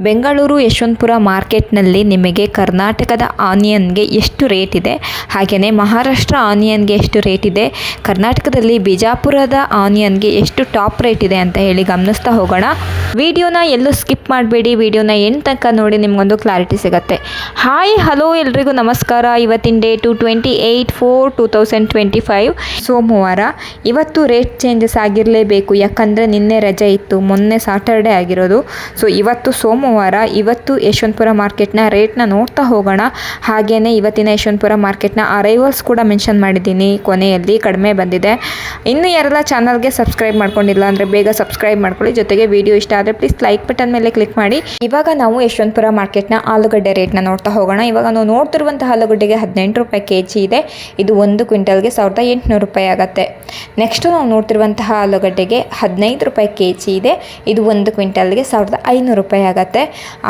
ಬೆಂಗಳೂರು ಯಶವಂತಪುರ ಮಾರ್ಕೆಟ್ನಲ್ಲಿ ನಿಮಗೆ ಕರ್ನಾಟಕದ ಆನಿಯನ್ಗೆ ಎಷ್ಟು ರೇಟ್ ಇದೆ? ಹಾಗೆಯೇ ಮಹಾರಾಷ್ಟ್ರ ಆನಿಯನ್ಗೆ ಎಷ್ಟು ರೇಟ್ ಇದೆ? ಕರ್ನಾಟಕದಲ್ಲಿ ಬಿಜಾಪುರದ ಆನಿಯನ್ಗೆ ಎಷ್ಟು ಟಾಪ್ ರೇಟ್ ಇದೆ ಅಂತ ಹೇಳಿ ಗಮನಿಸ್ತಾ ಹೋಗೋಣ. ವಿಡಿಯೋನ ಎಲ್ಲೂ ಸ್ಕಿಪ್ ಮಾಡಬೇಡಿ. ವಿಡಿಯೋನ ಎಂಡ್ ತನಕ ನೋಡಿ ನಿಮಗೊಂದು ಕ್ಲಾರಿಟಿ ಸಿಗುತ್ತೆ. ಹಾಯ್, ಹಲೋ ಎಲ್ರಿಗೂ ನಮಸ್ಕಾರ. ಇವತ್ತಿನ date twenty eight four two thousand twenty five. ಸೋಮವಾರ. ಇವತ್ತು ರೇಟ್ ಚೇಂಜಸ್ ಆಗಿರಲೇಬೇಕು. ಯಾಕಂದರೆ ನಿನ್ನೆ ರಜೆ ಇತ್ತು. ಮೊನ್ನೆ ಸಾಟರ್ಡೆ ಆಗಿರೋದು. ಸೊ, ಇವತ್ತು ಸೋಮವಾರ ಇವತ್ತು ಯಶವಂತಪುರ ಮಾರ್ಕೆಟ್ನ ರೇಟ್ನ ನೋಡ್ತಾ ಹೋಗೋಣ. ಹಾಗೆಯೇ ಇವತ್ತಿನ ಯಶವಂತಪುರ ಮಾರ್ಕೆಟ್ನ ಅರೈವಲ್ಸ್ ಕೂಡ ಮೆನ್ಷನ್ ಮಾಡಿದ್ದೀನಿ. ಕೊನೆಯಲ್ಲಿ ಕಡಿಮೆ ಬಂದಿದೆ. ಇನ್ನು ಯಾರೆಲ್ಲ ಚಾನಲ್ಗೆ ಸಬ್ಸ್ಕ್ರೈಬ್ ಮಾಡ್ಕೊಂಡಿಲ್ಲ ಅಂದರೆ ಬೇಗ ಸಬ್ಸ್ಕ್ರೈಬ್ ಮಾಡ್ಕೊಳ್ಳಿ. ಜೊತೆಗೆ ವಿಡಿಯೋ ಇಷ್ಟ ಆದರೆ ಪ್ಲೀಸ್ ಲೈಕ್ ಬಟನ್ ಮೇಲೆ ಕ್ಲಿಕ್ ಮಾಡಿ. ಇವಾಗ ನಾವು ಯಶವಂತಪುರ ಮಾರ್ಕೆಟ್ನ ಆಲೂಗಡ್ಡೆ ರೇಟ್ನ ನೋಡ್ತಾ ಹೋಗೋಣ. ಇವಾಗ ನಾವು ನೋಡ್ತಿರುವಂತಹ ಆಲೂಗಡ್ಡೆಗೆ ಹದಿನೆಂಟು ರೂಪಾಯಿ ಕೆ ಜಿ ಇದೆ. ಇದು ಒಂದು ಕ್ವಿಂಟಲ್ಗೆ ಸಾವಿರದ ಎಂಟುನೂರು ರೂಪಾಯಿ ಆಗುತ್ತೆ. ನೆಕ್ಸ್ಟು ನಾವು ನೋಡ್ತಿರುವಂತಹ ಆಲೂಗಡ್ಡೆಗೆ ಹದಿನೈದು ರೂಪಾಯಿ ಕೆ ಜಿ ಇದೆ. ಇದು ಒಂದು ಕ್ವಿಂಟಲ್ಗೆ ಸಾವಿರದ ಐನೂರು ರೂಪಾಯಿ ಆಗುತ್ತೆ.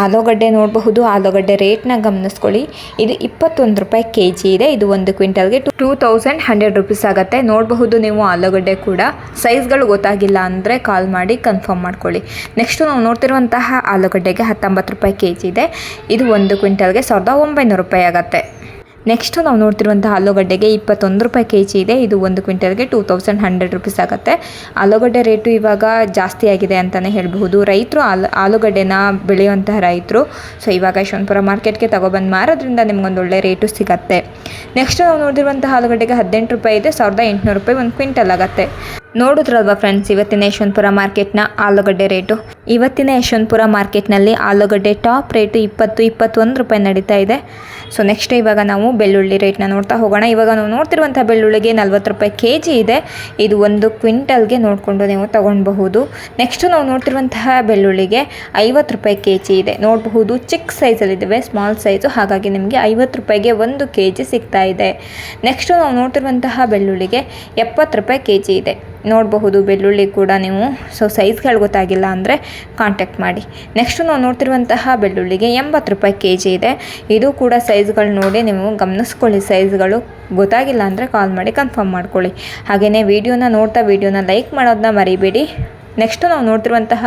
ಆಲೂಗಡ್ಡೆ ನೋಡಬಹುದು. ಆಲೂಗಡ್ಡೆ ರೇಟ್ನ ಗಮನಿಸ್ಕೊಳ್ಳಿ. ಇದು ಇಪ್ಪತ್ತೊಂದು ರೂಪಾಯಿ ಕೆ ಜಿ ಇದೆ. ಇದು ಒಂದು ಕ್ವಿಂಟಲ್ಗೆ ಟೂ ತೌಸಂಡ್ ಹಂಡ್ರೆಡ್ ರುಪೀಸ್ ಆಗುತ್ತೆ. ನೋಡಬಹುದು ನೀವು ಆಲೂಗಡ್ಡೆ ಕೂಡ. ಸೈಜ್ಗಳು ಗೊತ್ತಾಗಿಲ್ಲ ಅಂದರೆ ಕಾಲ್ ಮಾಡಿ ಕನ್ಫರ್ಮ್ ಮಾಡ್ಕೊಳ್ಳಿ. ನೆಕ್ಸ್ಟು ನಾವು ನೋಡ್ತಿರುವಂತಹ ಆಲೂಗಡ್ಡೆಗೆ ಹತ್ತೊಂಬತ್ತು ರೂಪಾಯಿ ಕೆ ಜಿ ಇದೆ. ಇದು ಒಂದು ಕ್ವಿಂಟಲ್ಗೆ ಸಾವಿರದ ಒಂಬೈನೂರು ರೂಪಾಯಿ ಆಗುತ್ತೆ. ನೆಕ್ಸ್ಟು ನಾವು ನೋಡ್ತಿರುವಂಥ ಆಲೂಗಡ್ಡೆಗೆ ಇಪ್ಪತ್ತೊಂದು ರೂಪಾಯಿ ಕೆ ಜಿ ಇದೆ. ಇದು ಒಂದು ಕ್ವಿಂಟಲ್ಗೆ ಟೂ ತೌಸಂಡ್ ಹಂಡ್ರೆಡ್ ರುಪೀಸ್ ಆಗುತ್ತೆ. ಆಲೂಗಡ್ಡೆ ರೇಟು ಇವಾಗ ಜಾಸ್ತಿ ಆಗಿದೆ ಅಂತಲೇ ಹೇಳಬಹುದು. ರೈತರು ಆಲು, ಆಲೂಗಡ್ಡೆನ ಬೆಳೆಯುವಂತಹ ರೈತರು ಸೊ ಇವಾಗ ಯಶವಂತಪುರ ಮಾರ್ಕೆಟ್ಗೆ ತಗೊಬಂದು ಮಾರೋದ್ರಿಂದ ನಿಮ್ಗೊಂದು ಒಳ್ಳೆ ರೇಟು ಸಿಗುತ್ತೆ. ನೆಕ್ಸ್ಟ್ ನಾವು ನೋಡಿರುವಂಥ ಆಲೂಗಡ್ಡೆಗೆ ಹದಿನೆಂಟು ರೂಪಾಯಿ ಇದೆ. ಸಾವಿರದ ಎಂಟುನೂರು ರೂಪಾಯಿ ಒಂದು ಕ್ವಿಂಟಲ್ ಆಗುತ್ತೆ. ನೋಡಿದ್ರಲ್ವಾ ಫ್ರೆಂಡ್ಸ್ ಇವತ್ತಿನ ಯಶವಂತಪುರ ಮಾರ್ಕೆಟ್ನ ಆಲೂಗಡ್ಡೆ ರೇಟು ಇವತ್ತಿನ ಯಶವಂತಪುರ ಮಾರ್ಕೆಟ್ನಲ್ಲಿ ಆಲೂಗಡ್ಡೆ ಟಾಪ್ ರೇಟು ಇಪ್ಪತ್ತು, ಇಪ್ಪತ್ತೊಂದು ರೂಪಾಯಿ ನಡೀತಾ ಇದೆ. ಸೊ ನೆಕ್ಸ್ಟ್ ಇವಾಗ ನಾವು ಬೆಳ್ಳುಳ್ಳಿ ರೇಟ್ನ ನೋಡ್ತಾ ಹೋಗೋಣ. ಇವಾಗ ನಾವು ನೋಡ್ತಿರುವಂಥ ಬೆಳ್ಳುಳ್ಳಿಗೆ ನಲ್ವತ್ತು ರೂಪಾಯಿ ಕೆ ಜಿ ಇದೆ. ಇದು ಒಂದು ಕ್ವಿಂಟಲ್ಗೆ ನೋಡಿಕೊಂಡು ನೀವು ತೊಗೊಳ್ಬಹುದು. ನೆಕ್ಸ್ಟು ನಾವು ನೋಡ್ತಿರುವಂತಹ ಬೆಳ್ಳುಳ್ಳಿಗೆ ಐವತ್ತು ರೂಪಾಯಿ ಕೆ ಜಿ ಇದೆ. ನೋಡಬಹುದು ಚಿಕ್ಕ ಸೈಜಲ್ಲಿದ್ದಾವೆ ಸ್ಮಾಲ್ ಸೈಜು ಹಾಗಾಗಿ ನಿಮಗೆ ಐವತ್ತು ರೂಪಾಯಿಗೆ ಒಂದು ಕೆ ಜಿ ಸಿಗ್ತಾ ಇದೆ. ನೆಕ್ಸ್ಟು ನಾವು ನೋಡ್ತಿರುವಂತಹ ಬೆಳ್ಳುಳ್ಳಿಗೆ ಎಪ್ಪತ್ತು ರೂಪಾಯಿ ಕೆ ಜಿ ಇದೆ. ನೋಡಬಹುದು ಬೆಳ್ಳುಳ್ಳಿ ಕೂಡ ನೀವು. ಸೊ ಸೈಜ್ಗಳು ಗೊತ್ತಾಗಿಲ್ಲ ಅಂದರೆ ಕಾಂಟ್ಯಾಕ್ಟ್ ಮಾಡಿ. ನೆಕ್ಸ್ಟು ನಾವು ನೋಡ್ತಿರುವಂತಹ ಬೆಳ್ಳುಳ್ಳಿಗೆ ಎಂಬತ್ತು ರೂಪಾಯಿ ಕೆ ಜಿ ಇದೆ. ಇದು ಕೂಡ ಸೈಜ್ಗಳು ನೋಡಿ ನೀವು ಗಮನಿಸ್ಕೊಳ್ಳಿ ಸೈಜ್ಗಳು ಗೊತ್ತಾಗಿಲ್ಲ ಅಂದರೆ ಕಾಲ್ ಮಾಡಿ ಕನ್ಫರ್ಮ್ ಮಾಡ್ಕೊಳ್ಳಿ. ಹಾಗೆಯೇ ವಿಡಿಯೋನ ನೋಡ್ತಾ ವಿಡಿಯೋನ ಲೈಕ್ ಮಾಡೋದನ್ನ ಮರಿಬೇಡಿ. ನೆಕ್ಸ್ಟು ನಾವು ನೋಡ್ತಿರುವಂತಹ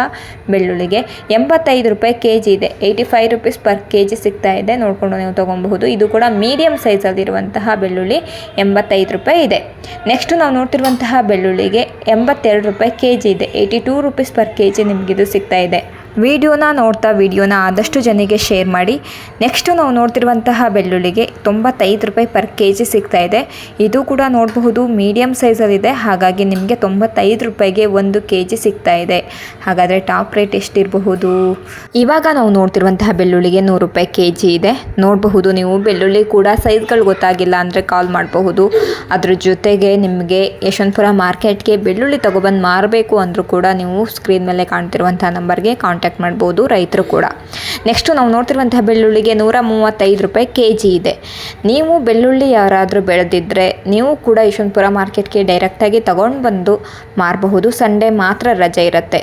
ಬೆಳ್ಳುಳ್ಳಿಗೆ ಎಂಬತ್ತೈದು ರೂಪಾಯಿ ಕೆ ಜಿ ಇದೆ. Eighty five rupees per K G ಸಿಗ್ತಾ ಇದೆ. ನೋಡಿಕೊಂಡು ನೀವು ತೊಗೊಬಹುದು ಇದು ಕೂಡ ಮೀಡಿಯಮ್ ಸೈಜಲ್ಲಿರುವಂತಹ ಬೆಳ್ಳುಳ್ಳಿ ಎಂಬತ್ತೈದು ರೂಪಾಯಿ ಇದೆ. ನೆಕ್ಸ್ಟು ನಾವು ನೋಡ್ತಿರುವಂತಹ ಬೆಳ್ಳುಳ್ಳಿಗೆ ಎಂಬತ್ತೆರಡು ರೂಪಾಯಿ ಕೆ ಜಿ ಇದೆ. Eighty two rupees per K G ನಿಮಗಿದು ಸಿಗ್ತಾ ಇದೆ. ವಿಡಿಯೋನ ನೋಡ್ತಾ ವಿಡಿಯೋನ ಆದಷ್ಟು ಜನಿಗೆ ಶೇರ್ ಮಾಡಿ. ನೆಕ್ಸ್ಟು ನಾವು ನೋಡ್ತಿರುವಂತಹ ಬೆಳ್ಳುಳ್ಳಿಗೆ ತೊಂಬತ್ತೈದು ರೂಪಾಯಿ ಪರ್ ಕೆ ಜಿ ಸಿಗ್ತಾ ಇದೆ. ಇದು ಕೂಡ ನೋಡಬಹುದು ಮೀಡಿಯಮ್ ಸೈಜಲ್ಲಿದೆ ಹಾಗಾಗಿ ನಿಮಗೆ ತೊಂಬತ್ತೈದು ರೂಪಾಯಿಗೆ ಒಂದು ಕೆ ಜಿ ಸಿಗ್ತಾ ಇದೆ. ಹಾಗಾದರೆ ಟಾಪ್ ರೇಟ್ ಎಷ್ಟಿರಬಹುದು? ಇವಾಗ ನಾವು ನೋಡ್ತಿರುವಂತಹ ಬೆಳ್ಳುಳ್ಳಿಗೆ ನೂರು ರೂಪಾಯಿ ಕೆ ಜಿ ಇದೆ. ನೋಡಬಹುದು ನೀವು ಬೆಳ್ಳುಳ್ಳಿ ಕೂಡ ಸೈಜ್ಗಳು ಗೊತ್ತಾಗಿಲ್ಲ ಅಂದರೆ ಕಾಲ್ ಮಾಡಬಹುದು. ಅದ್ರ ಜೊತೆಗೆ ನಿಮಗೆ ಯಶವಂತಪುರ ಮಾರ್ಕೆಟ್ಗೆ ಬೆಳ್ಳುಳ್ಳಿ ತೊಗೊಬಂದು ಮಾರಬೇಕು ಅಂದರೂ ಕೂಡ ನೀವು ಸ್ಕ್ರೀನ್ ಮೇಲೆ ಕಾಣ್ತಿರುವಂಥ ನಂಬರ್ಗೆ ಕಾಂಟ್ಯಾಕ್ಟ್ ಮಾಡ್ಬೋದು ರೈತರು ಕೂಡ. ನೆಕ್ಸ್ಟು ನಾವು ನೋಡ್ತಿರುವಂತಹ ಬೆಳ್ಳುಳ್ಳಿಗೆ ನೂರ ಮೂವತ್ತೈದು ರೂಪಾಯಿ ಕೆ ಜಿ ಇದೆ. ನೀವು ಬೆಳ್ಳುಳ್ಳಿ ಯಾರಾದರೂ ಬೆಳೆದಿದ್ದರೆ ನೀವು ಕೂಡ ಯಶವಂತಪುರ ಮಾರ್ಕೆಟ್ಗೆ ಡೈರೆಕ್ಟಾಗಿ ತಗೊಂಡು ಬಂದು ಮಾರಬಹುದು. ಸಂಡೇ ಮಾತ್ರ ರಜೆ ಇರುತ್ತೆ.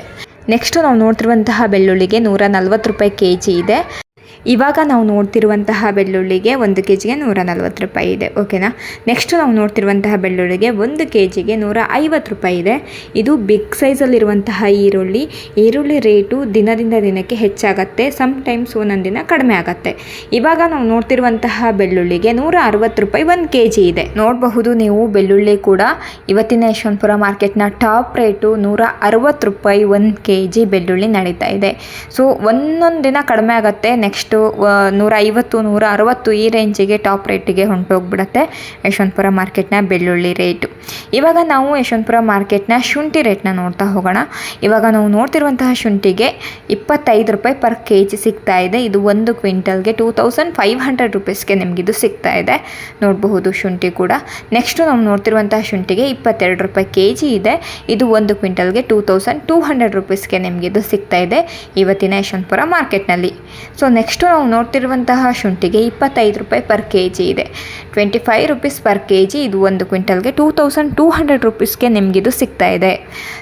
ನೆಕ್ಸ್ಟು ನಾವು ನೋಡ್ತಿರುವಂತಹ ಬೆಳ್ಳುಳ್ಳಿಗೆ ನೂರ ನಲ್ವತ್ತು ರೂಪಾಯಿ ಕೆ ಜಿ ಇದೆ. ಇವಾಗ ನಾವು ನೋಡ್ತಿರುವಂತಹ ಬೆಳ್ಳುಳ್ಳಿಗೆ ಒಂದು ಕೆ ಜಿಗೆ ನೂರ ನಲ್ವತ್ತು ರೂಪಾಯಿ ಇದೆ ಓಕೆನಾ ನೆಕ್ಸ್ಟ್ ನಾವು ನೋಡ್ತಿರುವಂತಹ ಬೆಳ್ಳುಳ್ಳಿಗೆ ಒಂದು ಕೆ ಜಿಗೆ ನೂರ ಐವತ್ತು ರೂಪಾಯಿ ಇದೆ. ಇದು ಬಿಗ್ ಸೈಜಲ್ಲಿರುವಂತಹ ಈರುಳ್ಳಿ. ಈರುಳ್ಳಿ ರೇಟು ದಿನದಿಂದ ದಿನಕ್ಕೆ ಹೆಚ್ಚಾಗತ್ತೆ ಸಮ್ ಟೈಮ್ಸ್ ಒಂದೊಂದು ದಿನ ಕಡಿಮೆ ಆಗುತ್ತೆ. ಇವಾಗ ನಾವು ನೋಡ್ತಿರುವಂತಹ ಬೆಳ್ಳುಳ್ಳಿಗೆ ನೂರ ಅರವತ್ತು ರೂಪಾಯಿ ಒಂದು ಕೆ ಜಿ ಇದೆ. ನೋಡಬಹುದು ನೀವು ಬೆಳ್ಳುಳ್ಳಿ ಕೂಡ ಇವತ್ತಿನ ಯಶವಂತಪುರ ಮಾರ್ಕೆಟ್ನ ಟಾಪ್ ರೇಟು ನೂರ ಅರವತ್ತು ರೂಪಾಯಿ ಒಂದು ಕೆ ಜಿ ಬೆಳ್ಳುಳ್ಳಿ ನಡೀತಾ ಇದೆ. ಸೊ ಒಂದೊಂದು ದಿನ ಕಡಿಮೆ ಆಗುತ್ತೆ ನೆಕ್ಸ್ಟು ನೂರ ಐವತ್ತು ನೂರ ಅರವತ್ತು ಈ ರೇಂಜಿಗೆ ಟಾಪ್ ರೇಟಿಗೆ ಹೊಂಟೋಗ್ಬಿಡುತ್ತೆ ಯಶವಂತಪುರ ಮಾರ್ಕೆಟ್ನ ಬೆಳ್ಳುಳ್ಳಿ ರೇಟು. ಇವಾಗ ನಾವು ಯಶವಂತಪುರ ಮಾರ್ಕೆಟ್ನ ಶುಂಠಿ ರೇಟ್ನ ನೋಡ್ತಾ ಹೋಗೋಣ. ಇವಾಗ ನಾವು ನೋಡ್ತಿರುವಂತಹ ಶುಂಠಿಗೆ ಇಪ್ಪತ್ತೈದು ರೂಪಾಯಿ ಪರ್ ಕೆ ಜಿ ಸಿಗ್ತಾ ಇದೆ. ಇದು ಒಂದು ಕ್ವಿಂಟಲ್ಗೆ ಟೂ ತೌಸಂಡ್ ಫೈವ್ ಹಂಡ್ರೆಡ್ ರುಪೀಸ್ಗೆ ನಿಮಗಿದು ಸಿಗ್ತಾ ಇದೆ. ನೋಡಬಹುದು ಶುಂಠಿ ಕೂಡ. ನೆಕ್ಸ್ಟು ನಾವು ನೋಡ್ತಿರುವಂತಹ ಶುಂಠಿಗೆ ಇಪ್ಪತ್ತೆರಡು ರೂಪಾಯಿ ಕೆ ಜಿ ಇದೆ. ಇದು ಒಂದು ಕ್ವಿಂಟಲ್ಗೆ ಟೂ ತೌಸಂಡ್ ಟೂ ಹಂಡ್ರೆಡ್ ರುಪೀಸ್ಗೆ ನಿಮಗಿದು ಸಿಗ್ತಾ ಇದೆ ಇವತ್ತಿನ ಯಶವಂತಪುರ ಮಾರ್ಕೆಟ್ನಲ್ಲಿ. ಸೊ ನೆಕ್ಸ್ಟ್ ನೆಕ್ಸ್ಟು ನಾವು ನೋಡ್ತಿರುವಂತಹ ಶುಂಠಿಗೆ ಇಪ್ಪತ್ತೈದು ರೂಪಾಯಿ ಪರ್ ಕೆ ಜಿ ಇದೆ. Twenty five rupees per K G ಇದು ಒಂದು ಕ್ವಿಂಟಲ್ಗೆ ಟೂ ತೌಸಂಡ್ ಟೂ ಹಂಡ್ರೆಡ್ ರುಪೀಸ್ಗೆ ನಿಮಗಿದು ಸಿಗ್ತಾ ಇದೆ.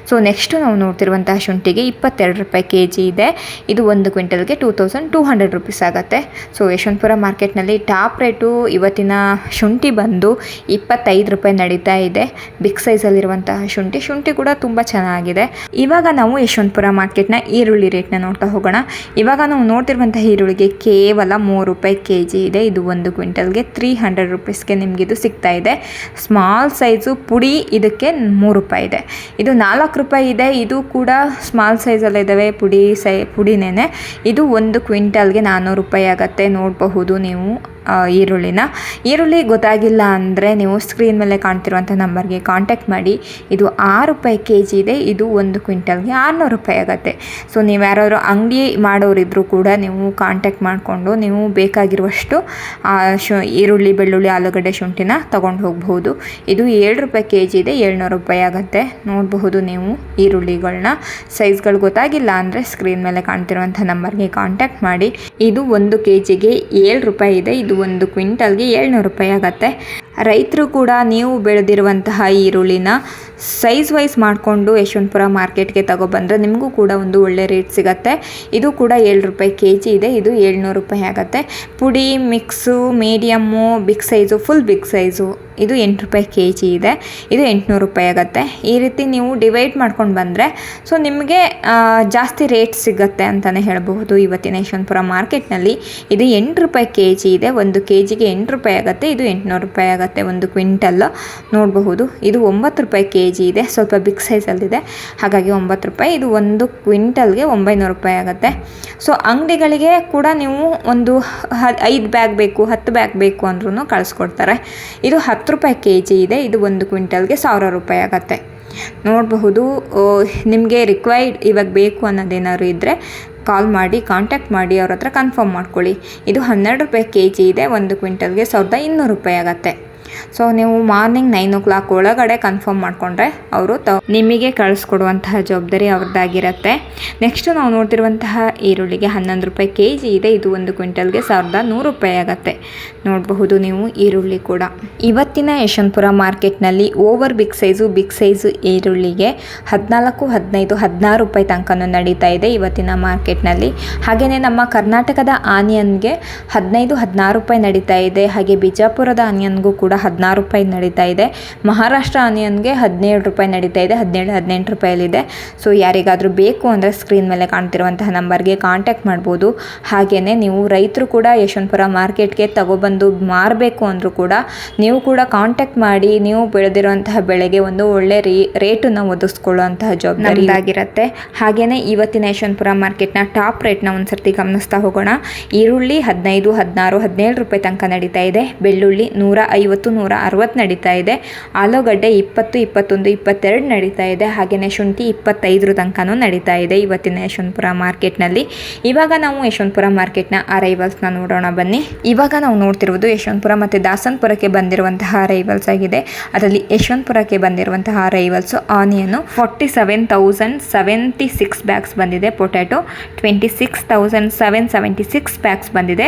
ಸೊ ನೆಕ್ಸ್ಟು ನಾವು ನೋಡ್ತಿರುವಂತಹ ಶುಂಠಿಗೆ ಇಪ್ಪತ್ತೆರಡು ರೂಪಾಯಿ ಕೆ ಜಿ ಇದೆ. ಇದು ಒಂದು ಕ್ವಿಂಟಲ್ಗೆ two thousand two hundred rupees ಆಗುತ್ತೆ. ಸೊ ಯಶವಂತಪುರ ಮಾರ್ಕೆಟ್ನಲ್ಲಿ ಟಾಪ್ ರೇಟು ಇವತ್ತಿನ ಶುಂಠಿ ಬಂದು ಇಪ್ಪತ್ತೈದು ರೂಪಾಯಿ ನಡೀತಾ ಇದೆ. ಬಿಗ್ ಸೈಜಲ್ಲಿರುವಂತಹ ಶುಂಠಿ ಶುಂಠಿ ಕೂಡ ತುಂಬ ಚೆನ್ನಾಗಿದೆ. ಇವಾಗ ನಾವು ಯಶವಂತಪುರ ಮಾರ್ಕೆಟ್ನ ಈರುಳ್ಳಿ ರೇಟ್ನ ನೋಡ್ತಾ ಹೋಗೋಣ. ಇವಾಗ ನಾವು ನೋಡ್ತಿರುವಂತಹ ಈರುಳ್ಳಿಗೆ ಕೇವಲ ಮೂರು ರೂಪಾಯಿ ಕೆ ಜಿ ಇದೆ. ಇದು ಒಂದು ಕ್ವಿಂಟಲ್ಗೆ ತ್ರೀ ಹಂಡ್ರೆಡ್ ರುಪೀಸ್ಗೆ ನಿಮಗಿದು ಸಿಗ್ತಾ ಇದೆ. ಸ್ಮಾಲ್ ಸೈಜು ಪುಡಿ ಇದಕ್ಕೆ ಮೂರು ರೂಪಾಯಿ ಇದೆ. ಇದು ನಾಲ್ಕು ರೂಪಾಯಿ ಇದೆ. ಇದು ಕೂಡ ಸ್ಮಾಲ್ ಸೈಜಲ್ಲಿ ಇದ್ದಾವೆ ಪುಡಿ ಸೈ ಪುಡಿನೇ ಇದು ಒಂದು ಕ್ವಿಂಟಲ್ಗೆ ನಾನ್ನೂರು ರೂಪಾಯಿ ಆಗುತ್ತೆ. ನೋಡಬಹುದು ನೀವು. ಈರುಳ್ಳಿನ. ಈರುಳ್ಳಿ ಗೊತ್ತಾಗಿಲ್ಲ ಅಂದರೆ ನೀವು ಸ್ಕ್ರೀನ್ ಮೇಲೆ ಕಾಣ್ತಿರುವಂಥ ನಂಬರ್ಗೆ ಕಾಂಟ್ಯಾಕ್ಟ್ ಮಾಡಿ. ಇದು ಆರು ರೂಪಾಯಿ ಕೆ ಜಿ ಇದೆ, ಇದು ಒಂದು ಕ್ವಿಂಟಲ್ಗೆ ಆರುನೂರು ರೂಪಾಯಿ ಆಗುತ್ತೆ. ಸೊ ನೀವು ಯಾರಾದ್ರು ಅಂಗಡಿ ಮಾಡೋರಿದ್ದರೂ ಕೂಡ ನೀವು ಕಾಂಟ್ಯಾಕ್ಟ್ ಮಾಡಿಕೊಂಡು ನೀವು ಬೇಕಾಗಿರುವಷ್ಟು ಶು, ಈರುಳ್ಳಿ, ಬೆಳ್ಳುಳ್ಳಿ, ಆಲೂಗಡ್ಡೆ, ಶುಂಠಿನ ತೊಗೊಂಡು ಹೋಗ್ಬೋದು ಇದು ಏಳು ರೂಪಾಯಿ ಕೆ ಜಿ ಇದೆ, ಏಳ್ನೂರು ರೂಪಾಯಿ ಆಗುತ್ತೆ. ನೋಡಬಹುದು ನೀವು ಈರುಳ್ಳಿಗಳನ್ನ ಸೈಜ್ಗಳು ಗೊತ್ತಾಗಿಲ್ಲ ಅಂದರೆ ಸ್ಕ್ರೀನ್ ಮೇಲೆ ಕಾಣ್ತಿರುವಂಥ ನಂಬರ್ಗೆ ಕಾಂಟ್ಯಾಕ್ಟ್ ಮಾಡಿ. ಇದು ಒಂದು ಕೆ ಜಿಗೆ ಏಳು ರೂಪಾಯಿ ಇದೆ ಇದು ಒಂದು ಕ್ವಿಂಟಲ್ಗೆ ಏಳ್ನೂರು ರೂಪಾಯಿ ಆಗುತ್ತೆ. ರೈತರು ಕೂಡ ನೀವು ಬೆಳೆದಿರುವಂತಹ ಈರುಳ್ಳಿನ ಸೈಜ್ ವೈಸ್ ಮಾಡಿಕೊಂಡು ಯಶವಂತಪುರ ಮಾರ್ಕೆಟ್ಗೆ ತಗೊಬಂದರೆ ನಿಮಗೂ ಕೂಡ ಒಂದು ಒಳ್ಳೆ ರೇಟ್ ಸಿಗುತ್ತೆ. ಇದು ಕೂಡ ಏಳು ರೂಪಾಯಿ ಕೆ ಜಿ ಇದೆ, ಇದು ಏಳ್ನೂರು ರೂಪಾಯಿ ಆಗುತ್ತೆ. ಪುಡಿ mix medium big size full big size ಇದು ಎಂಟು ರೂಪಾಯಿ ಕೆ ಜಿ ಇದೆ, ಇದು ಎಂಟುನೂರು ರೂಪಾಯಿ ಆಗುತ್ತೆ. ಈ ರೀತಿ ನೀವು ಡಿವೈಡ್ ಮಾಡ್ಕೊಂಡು ಬಂದರೆ ಸೊ ನಿಮಗೆ ಜಾಸ್ತಿ ರೇಟ್ ಸಿಗುತ್ತೆ ಅಂತಲೇ ಹೇಳಬಹುದು. ಇವತ್ತಿನ ಯಶವಂತಪುರ ಮಾರ್ಕೆಟ್ನಲ್ಲಿ ಇದು ಎಂಟು ರೂಪಾಯಿ ಕೆ ಜಿ ಇದೆ, ಒಂದು ಕೆ ಜಿಗೆ ಎಂಟು ರೂಪಾಯಿ ಆಗುತ್ತೆ, ಇದು ಎಂಟುನೂರು ರೂಪಾಯಿ ಆಗುತ್ತೆ. ಒಂದು ಕ್ವಿಂಟಲ್ಲು ನೋಡಬಹುದು, ಇದು ಒಂಬತ್ತು ರೂಪಾಯಿ ಕೆ ಜಿ ಇದೆ, ಸ್ವಲ್ಪ ಬಿಗ್ ಸೈಜಲ್ಲಿದೆ ಹಾಗಾಗಿ ಒಂಬತ್ತು ರೂಪಾಯಿ, ಇದು ಒಂದು ಕ್ವಿಂಟಲ್ಗೆ ಒಂಬೈನೂರು ರೂಪಾಯಿ ಆಗುತ್ತೆ. ಸೊ ಅಂಗಡಿಗಳಿಗೆ ಕೂಡ ನೀವು ಒಂದು ಐದು ಬ್ಯಾಗ್ ಬೇಕು, ಹತ್ತು ಬ್ಯಾಗ್ ಬೇಕು ಅಂದ್ರೂ ಕಳಿಸ್ಕೊಡ್ತಾರೆ. ಇದು ಹತ್ತು ರೂಪಾಯಿ ಕೆ ಜಿ ಇದೆ, ಇದು ಒಂದು ಕ್ವಿಂಟಲ್ಗೆ ಸಾವಿರ ರೂಪಾಯಿ ಆಗುತ್ತೆ. ನೋಡಬಹುದು ನಿಮಗೆ ರಿಕ್ವೈರ್ಡ್ ಇವಾಗ ಬೇಕು ಅನ್ನೋದೇನಾದ್ರು ಇದ್ದರೆ ಕಾಲ್ ಮಾಡಿ ಕಾಂಟ್ಯಾಕ್ಟ್ ಮಾಡಿ, ಅವ್ರ ಹತ್ರ ಕನ್ಫರ್ಮ್ ಮಾಡ್ಕೊಳ್ಳಿ. ಇದು ಹನ್ನೆರಡು ರೂಪಾಯಿ ಕೆ ಜಿ ಇದೆ, ಒಂದು ಕ್ವಿಂಟಲ್ಗೆ ಸಾವಿರದ ಇನ್ನೂರು ರೂಪಾಯಿ ಆಗುತ್ತೆ. ಸೊ ನೀವು ಮಾರ್ನಿಂಗ್ ನೈನ್ ಓ ಕ್ಲಾಕ್ ಒಳಗಡೆ ಕನ್ಫರ್ಮ್ ಮಾಡಿಕೊಂಡ್ರೆ ಅವರು ತ ನಿಮಗೆ ಕಳಿಸ್ಕೊಡುವಂತಹ ಜವಾಬ್ದಾರಿ ಅವ್ರದ್ದಾಗಿರತ್ತೆ. ನೆಕ್ಸ್ಟು ನಾವು ನೋಡ್ತಿರುವಂತಹ ಈರುಳ್ಳಿಗೆ ಹನ್ನೊಂದು ರೂಪಾಯಿ ಕೆ ಜಿ ಇದೆ. ಇದು ಒಂದು ಕ್ವಿಂಟಲ್ಗೆ ಸಾವಿರದ ನೂರು ರೂಪಾಯಿ ಆಗುತ್ತೆ. ನೋಡಬಹುದು ನೀವು ಈರುಳ್ಳಿ ಕೂಡ. ಇವತ್ತಿನ ಯಶವಂತಪುರ ಮಾರ್ಕೆಟ್ನಲ್ಲಿ over big size big size ಈರುಳ್ಳಿಗೆ ಹದಿನಾಲ್ಕು, ಹದಿನೈದು, ಹದಿನಾರು ರೂಪಾಯಿ ತನಕನೂ ನಡೀತಾ ಇದೆ ಇವತ್ತಿನ ಮಾರ್ಕೆಟ್ನಲ್ಲಿ. ಹಾಗೆಯೇ ನಮ್ಮ ಕರ್ನಾಟಕದ ಆನಿಯನ್ಗೆ ಹದಿನೈದು, ಹದಿನಾರು ರೂಪಾಯಿ ನಡೀತಾ ಇದೆ. ಹಾಗೆ ಬಿಜಾಪುರದ ಆನಿಯನ್ಗೂ ಕೂಡ ಹದಿನಾರು ರೂಪಾಯಿ ನಡೀತಾ ಇದೆ. ಮಹಾರಾಷ್ಟ್ರ ಆನಿಯನ್ಗೆ ಹದಿನೇಳು ರೂಪಾಯಿ ನಡೀತಾ ಇದೆ. ಹದಿನೇಳು, ಹದಿನೆಂಟು ರೂಪಾಯಲ್ಲಿದೆ. ಸೊ ಯಾರಿಗಾದರೂ ಬೇಕು ಅಂದರೆ ಸ್ಕ್ರೀನ್ ಮೇಲೆ ಕಾಣ್ತಿರುವಂತಹ ನಂಬರ್ಗೆ ಕಾಂಟ್ಯಾಕ್ಟ್ ಮಾಡ್ಬೋದು. ಹಾಗೆಯೇ ನೀವು ರೈತರು ಕೂಡ ಯಶವಂತಪುರ ಮಾರ್ಕೆಟ್ಗೆ ತಗೊಬಂದು ಮಾರಬೇಕು ಅಂದರೂ ಕೂಡ ನೀವು ಕೂಡ ಕಾಂಟ್ಯಾಕ್ಟ್ ಮಾಡಿ, ನೀವು ಬೆಳೆದಿರುವಂತಹ ಬೆಳೆಗೆ ಒಂದು ಒಳ್ಳೆ ರೀ, ರೇಟನ್ನು ಒದಗಿಸ್ಕೊಳ್ಳುವಂತಹ ಜವಾಬ್ದಾರಿ ಆಗಿರುತ್ತೆ ಹಾಗೆಯೇ ಇವತ್ತಿನ ಯಶವಂತಪುರ ಮಾರ್ಕೆಟ್ನ ಟಾಪ್ ರೇಟ್ನ ಒಂದು ಸರ್ತಿ ಗಮನಿಸ್ತಾ ಹೋಗೋಣ. ಈರುಳ್ಳಿ ಹದಿನೈದು, ಹದಿನಾರು, ಹದಿನೇಳು ರೂಪಾಯಿ ತನಕ ನಡೀತಾ ಇದೆ. ಬೆಳ್ಳುಳ್ಳಿ ನೂರ ಐವತ್ತು ನೂರ ಅರವತ್ತು ನಡೀತಾ ಇದೆ. ಆಲೂಗಡ್ಡೆ ಇಪ್ಪತ್ತು, ಇಪ್ಪತ್ತೊಂದು, ಇಪ್ಪತ್ತೆರಡು ನಡೀತಾ ಇದೆ. ಹಾಗೆಯೇ ಶುಂಠಿ ಇಪ್ಪತ್ತೈದರ ತನಕನೂ ನಡೀತಾ ಇದೆ ಇವತ್ತಿನ ಯಶವಂತಪುರ ಮಾರ್ಕೆಟ್ನಲ್ಲಿ. ಇವಾಗ ನಾವು ಯಶವಂತಪುರ ಮಾರ್ಕೆಟ್ನ ಅರೈವಲ್ಸ್ನ ನೋಡೋಣ ಬನ್ನಿ. ಇವಾಗ ನಾವು ನೋಡ್ತಿರುವುದು ಯಶವಂತಪುರ ಮತ್ತು ದಾಸನ್ಪುರಕ್ಕೆ ಬಂದಿರುವಂತಹ ಅರೈವಲ್ಸ್ ಆಗಿದೆ. ಅದರಲ್ಲಿ ಯಶವಂತಪುರಕ್ಕೆ ಬಂದಿರುವಂತಹ arrivals onion forty seven thousand seventy six bags ಬಂದಿದೆ. Potato twenty six thousand seven seventy six bags ಬಂದಿದೆ.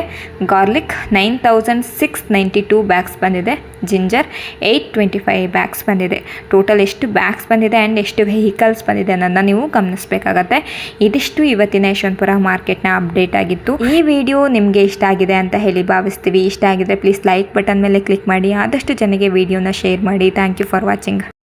Garlic nine thousand six ninety two bags ಬಂದಿದೆ. Ginger eight twenty five bags ಬಂದಿದೆ. ಟೋಟಲ್ ಎಷ್ಟು ಬ್ಯಾಗ್ಸ್ ಬಂದಿದೆ ಆ್ಯಂಡ್ ಎಷ್ಟು vehicles ಬಂದಿದೆ ಅನ್ನೋದನ್ನ ನೀವು ಗಮನಿಸಬೇಕಾಗತ್ತೆ. ಇದಿಷ್ಟು ಇವತ್ತಿನ ಯಶವಂತಪುರ ಮಾರ್ಕೆಟ್ನ ಅಪ್ಡೇಟ್ ಆಗಿತ್ತು. ಈ ವಿಡಿಯೋ ನಿಮಗೆ ಇಷ್ಟ ಆಗಿದೆ ಅಂತ ಹೇಳಿ ಭಾವಿಸ್ತೀವಿ. ಇಷ್ಟ ಆಗಿದ್ರೆ ಪ್ಲೀಸ್ ಲೈಕ್ ಬಟನ್ ಮೇಲೆ ಕ್ಲಿಕ್ ಮಾಡಿ. ಆದಷ್ಟು ಜನಗೆ ವಿಡಿಯೋನ ಶೇರ್ ಮಾಡಿ. Thank you for watching.